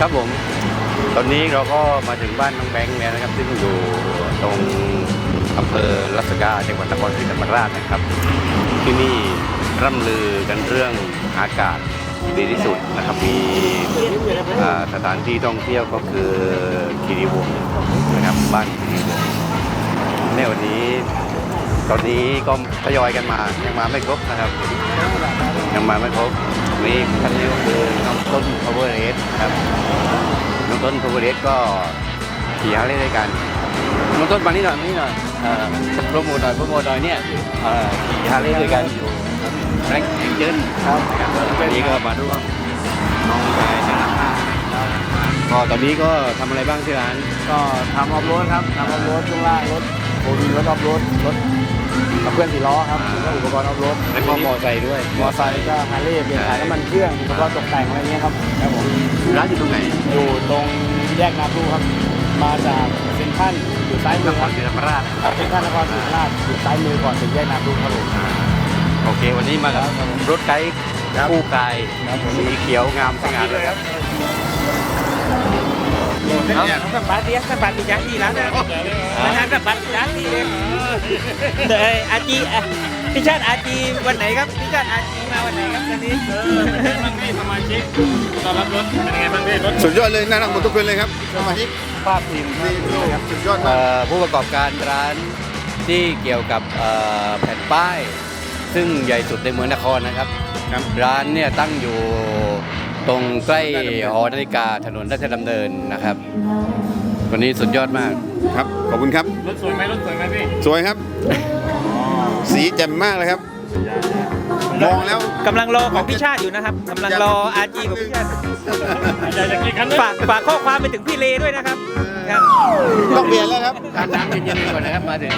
ครับผม ตอนนี้เราก็มาถึงบ้านน้องแบงค์แล้วนะครับ ซึ่งอยู่ตรงอำเภอลัสกาจังหวัดนครศรีธรรมราชนะครับ ที่นี่ร่ำลือกันเรื่องอากาศดีที่สุดนะครับมีสถานที่ท่องเที่ยวก็คือคีรีวงนะครับบ้านคีรีวงในวันนี้ตอนนี้ก็ทยอยกันมายังมาไม่ครบนะครับ ยังมาไม่ครบ มีท่านนี้ก็คือน้องต้น power r a c e ครับ น้องต้น power r a c e ก็ขี่ฮาร์เลย์ด้วยกัน น้องต้นมานี่หน่อยมานี่หน่อยเอ่อโปรโมทหน่อยโปรโมทหน่อยเนี่ยเอ่อขี่ฮาร์เลย์ด้วยกันอยู่แรงแองเจิลครับวันนี้ก็มาร่วมน้องชายนะก็ตอนนี้ก็ทำอะไรบ้างที่ร้าน ก็ทำออฟโรดครับทำออฟโรดช่วงล่างรถโอวีรถออฟโรดรถ กับเพื่อนสี่ล้อครับแล้วก็อุปกรณ์ออฟโรดแล้วก็มอไซค์ด้วย มอไซค์ก็ฮาร์เลย์เปลี่ยนถ่ายน้ำมันเครื่องอุปกรณ์ตกแต่งอะไรเงี้ยครับครับผมร้านอยู่ตรงไหน อยู่ตรงแยกนาพลูครับ มาจากเซ็นทรัลอยู่ซ้ายมืนอคครรับศรีธรรมราชครับเซ็นทรัลนครศรีธรรมราชอยู่ซ้ายมือก่อนถึงแยกนาพลูครับผม โอเค วันนี้มากับรถไกด์ครับ คู่กาย ครับผม สีเขียวงามสง่าเลยครับ Không cần bán đi, các bạn thì dán gì lắm đâu. Mà hai các bạn thì dán đi đi. Đợi, à chị, à, พี่ชาติอาจีวันไหนครับพี่ชาติอาจีมาวันไหนครับตอนนี้บ้างพี่สมาชิกตอนรับรถเป็นยังไงบ้างพี่รถสุดยอดเลยน่ารักหมดทุกคนเลยครับสมาชิกภาพทีมดีครับสุดยอดเอ่มากผู้ประกอบการร้านที่เกี่ยวกับแผ่นป้าย ซึ่งใหญ่สุดในเมืองนครนะครับ ร้านเนี่ยตั้งอยู่ ตรงใกล้หอนาฬิกาถนนราชดำเนินนะครับ วันนี้สุดยอดมาก ครับ ขอบคุณครับ รถสวยไหมรถสวยไหมพี่สวยครับ สีแจ่มมากเลยครับ มองแล้ว กำลังรอของพี่ชาติอยู่นะครับกำลังรออาจีของพี่ชาติอยากจะกี่คันนะฝากฝากข้อความไปถึงพี่เลด้วยนะครับครับ ต้องเปลี่ยนแล้วครับทานน้ำเย็นๆก่อนนะครับมาถึง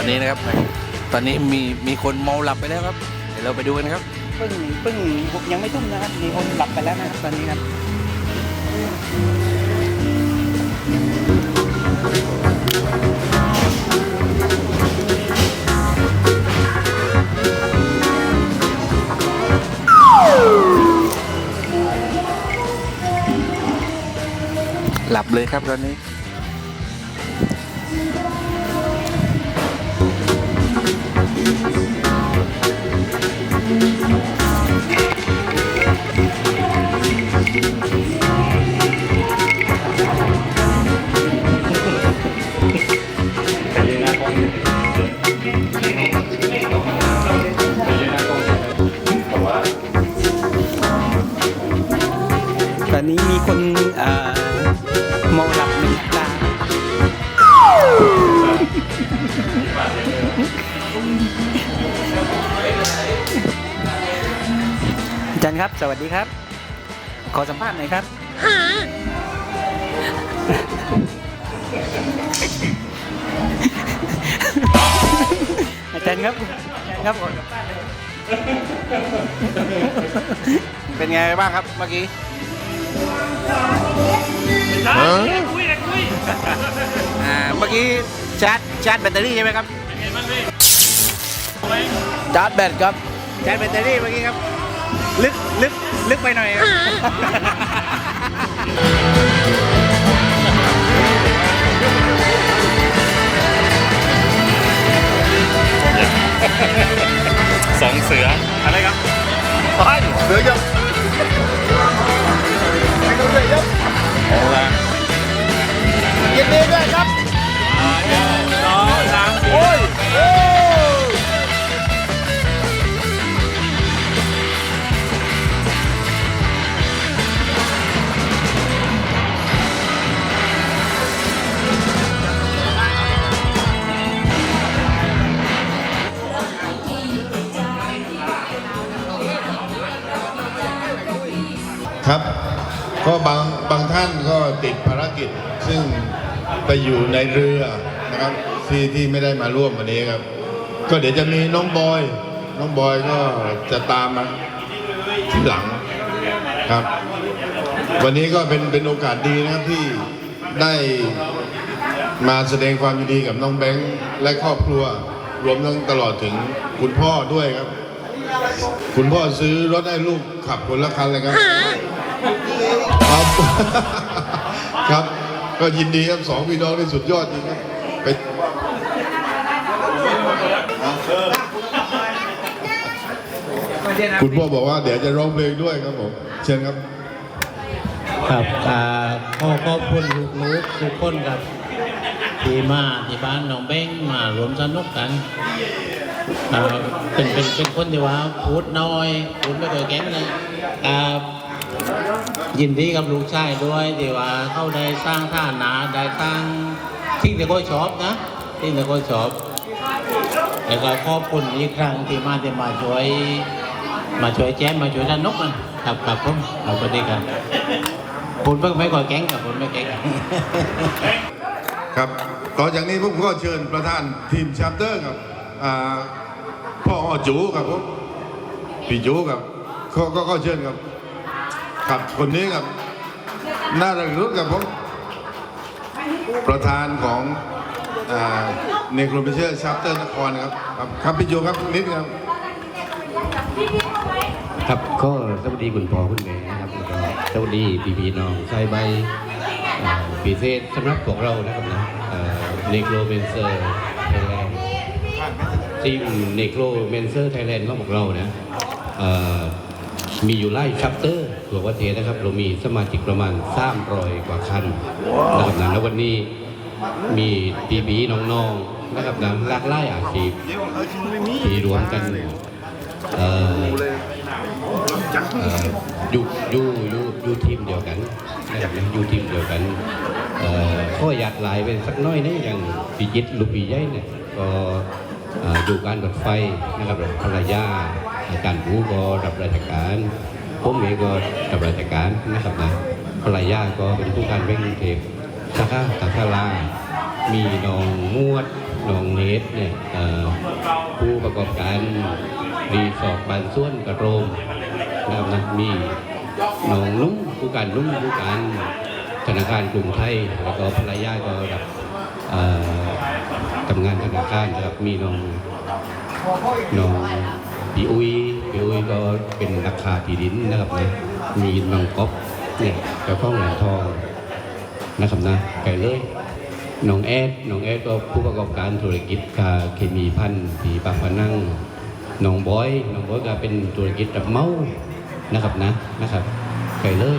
อนนี้นะครับ ตอนนี้มีมีคนเมาหลับไปแล้วครับ เดี๋ยวเราไปดูกันครับเพิ่งเพิ่งยังไม่ทุ่มนะครับมีคนหลับไปแล้วนะครับตอนนี้ครับหลับเลยครับตอนนี้ ครับ สวัสดีครับ ขอสัมภาษณ์หน่อยครับอาจารย์ครับอาจารย์ครับขอสัมภาษณ์หน่อยเป็นไงบ้างครับเมื่อกี้อ่าเมื่อกี้ชาร์จชาร์จแบตเตอรี่ใช่ไหมครับเป็นไงบ้างพี่ชาร์จแบตครับชาร์จแบตเตอรี่เมื่อกี้ครับ ลึกลึกลึกไปหน่อยครั ก็บางบางท่านก็ติดภารกิจซึ่งไปอยู่ในเรือนะครับที่ที่ไม่ได้มาร่วมวันนี้ครับ ก็เดี๋ยวจะมีน้องบอย น้องบอยก็จะตามมาที่หลังครับ วันนี้ก็เป็นเป็นโอกาสดีนะครับที่ได้มาแสดงความยินดีกับน้องแบงค์และครอบครัว รวมทั้งตลอดถึงคุณพ่อด้วยครับ คุณพ่อซื้อรถให้ลูกขับคนละคันเลยครับ ครับ ครับ ก็ยินดีครับสองพี่น้องที่สุดยอดจริงครับไปคุณพ่อบอกว่าเดี๋ยวจะร้องเพลงด้วยครับผม เชิญครับ ครับอ่าขอขอบคุณลูกๆทุกคนครับที่มาที่บ้านน้องเบ้งมารวมสนุกกันอ่าเป็นเป็นเป็นคนที่ว่าพูดน้อยพูดไม่เคยเก่งเลยอ่า ยินดีกับลูกชายด้วยที่ว่าเขาได้สร้างท่านาได้สร้างสิ่งที่เขาชอบนะสิ่งที่เขาชอบแล้วก็ขอบคุณอีกครั้งที่มาที่มาช่วย มาช่วยแจ้มมาช่วยสนุกกันครับครับผมเอาไปดีกันคุณเพิ่งไม่ก่อแก๊งกับคุณไม่แก๊งครับต่อจากนี้ผมก็เชิญประธานทีมชาร์เตอร์ครับพ่ออ้อจูครับผมพี่จูครับก็ก็เชิญครับ ครับคนนี้ครับน่ารักรุ่กับผมประธานของเนโครเมเชอร์ชาร์เตอร์นครนะครับครับครับพี่จูครับนิดนึงครับครับก็สวัสดีคุณพ่อคุณแม่นะครับแล้วก็สวัสดีพี่พี่น้องชายใบเอ่อพิเศษสำหรับพวกเรานะครับนะเนโครเมนเซอร์ไทยแลนด์ทีมเนโครเมนเซอร์ไทยแลนด์ของพวกเรานะเอ่อ มีอยู่ไล่ชัปเตอร์ทั่วประเทศนะครับ เรามีสมาชิกประมาณ300กว่าคันนะครับนะแล้ววันนี้มีปีบีน้องๆนะครับนะหลากหลายอาชีพที่รวมกันเอ่อเอ่ออยู่อยู่อยู่อยู่ทีมเดียวกันนะครับนะอยู่ทีมเดียวกันเอ่อข้ออยากหลายไปสักน้อยนึงอย่างปีจิตลูกปีใหญ่เนี่ยก็เอ่ออยู่การรถไฟนะครับภรรยา อาจารย์บูก็รับราชการผมเองก็รับราชการนะครับนะภรรยาก็เป็นผู้การเร่งเทพสาขาตาคาลามีน้องมวดน้องเนสเนี่ยผู้ประกอบการรีสอร์ทบานส่วนกระโรมนะครับนะมีน้องนุ่งผู้การนุ่งผู้การธนาคารกรุงไทยแล้วก็ภรรยาก็รับทำงานธนาคารครับมีน้องน้อง พี่อุ้ยพี่อุ้ยก็เป็นนักค้าที่ดินนะครับนะมีน้องก๊อฟเนี่ยเจ้าของร้านทองนะครับนะไก่เลยน้องแอดน้องแอดก็ผู้ประกอบการธุรกิจกาเคมีพันธ์ผีปากพนังน้องบอยน้องบอยก็เป็นธุรกิจรับเมานะครับนะนะครับไปเลย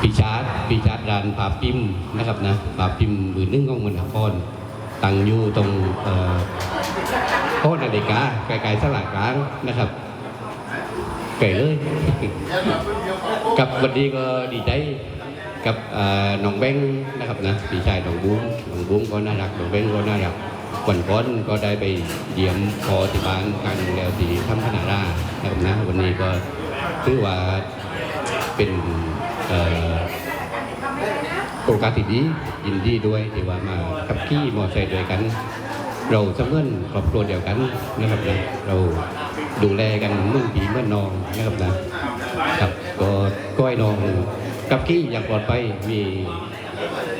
ปีชาร์ดปีชาร์ดร้านปาปิมนะครับนะปาปิมมือนึ่งของเมืองนครตั้งอยู่ตรง เอ่อโคนาฬิกาไกลๆสลากกลางนะครับไก่เลยกับวันนี้ก็ดีใจกับน้องแบงนะครับนะพี่ชายน้องบุ้มน้องบุ้มก็น่ารักน้องแบงก็น่ารักวันก่อนก็ได้ไปเยี่ยมพอที่บ้านกันแล้วที่ทำพนารานะครับนะวันนี้ก็ถือว่าเป็นโอกาสที่ดียินดีด้วยที่ว่ามาขับขี่มอเตอร์ไซค์ด้วยกัน เราเสมือนครอบครัวเดียวกันนะครับนะเราดูแลกันเมื่อนผีเมื่อนนองนะครับนะครับก็ก้อยนองกับขี้อย่างปลอดภัยมี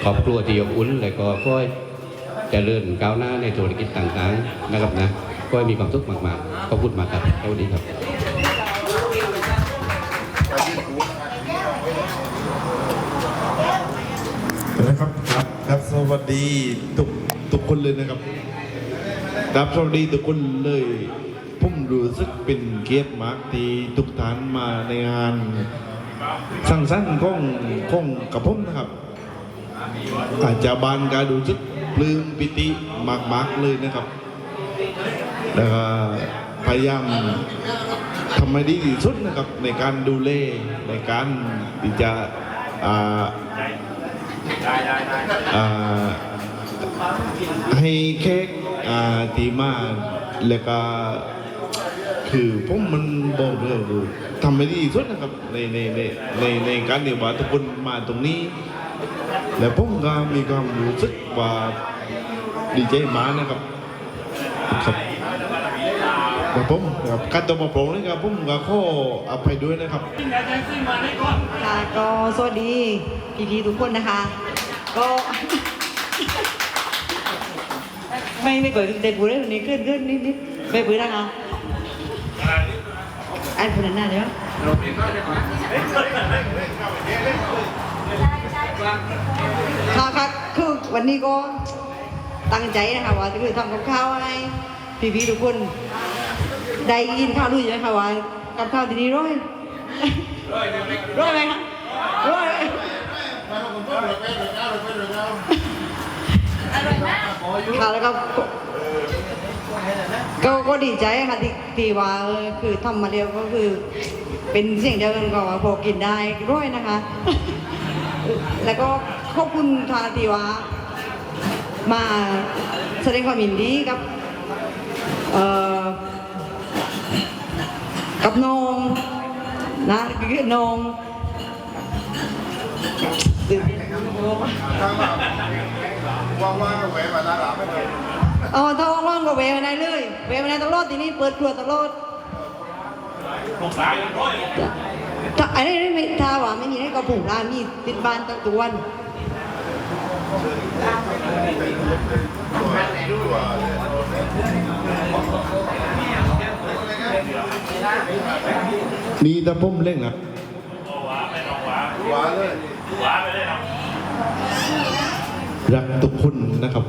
ครอบครัวที่อบอุ่นแล้วก็ก้อยเจริญก้าวหน้าในธุรกิจต่างๆนะครับนะก้อยมีความสุขมากๆขอบคุณมากครับสวัสดีครับนะครับครับ ครับสวัสดีทุกทุกคนเลยนะครับ ครับสวัสดีทุกคนเลยผมรู้สึกเป็นเกียรติมากที่ทุกท่านมาในงานสั่งสรรค์ของของกับผมนะครับ อาจจะบานการรู้สึกปลื้มปิติมากๆเลยนะครับ แล้วก็พยายามทำให้ดีที่สุดนะครับในการดูแลในการที่จะอ่าให้เค้ก อ่าตีมาแล้วก็คือผมมันบอกเลยคือทำให้ดีที่สุดนะครับ ในในในในในการที่ว่าทุกคนมาตรงนี้ และผมก็มีความรู้สึกว่าดีใจมากนะครับครับแต่ผมครับการตัวมาโปรงนี่ครับผมก็ขออภัยด้วยนะครับค่ะก็สวัสดีพี่ๆทุกคนนะคะ ก็ ไม่ไม่เปิดเด็กบุเรคนนี้ขึ้นขึ้นนิดนิดไม่เปิดนะคะอันคนนั้นน่ะเดี๋ยวค่ะค่ะคือวันนี้ก็ตั้งใจนะคะว่าคือทำกับข้าวให้พี่ๆทุกคนได้ยินข่าวรู้อยู่ไหมคะว่ากับข้าวที่นี่ร้อยร้อยไหมคะร้อย ค่ะแล้วก็ก็ก็ดีใจค่ะที่ที่ว่าเออคือทำมาเดียวก็คือ เป็นเสียงเดียวกันก็ว่าพอกินได้ร้อยนะคะ แล้วก็ขอบคุณค่ะที่ว่ามาแสดงความยินดีกับเอ่อกับนงนะคือนง อ๋อถ้าว่างๆก็แวะมาได้เลยแวะมาได้ตลอดทีนี้เปิดครัวตลอดถ้าอันนี้ไม่ถ้าว่าไม่มีให้ก็ผูกร้านมีติดบ้านตั้งตัววันนี่ถ้าผมเล่นนะ รักทุกคนนะครับ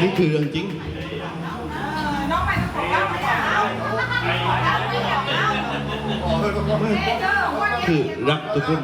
นี่คือเรื่องจริงคือรักทุกคน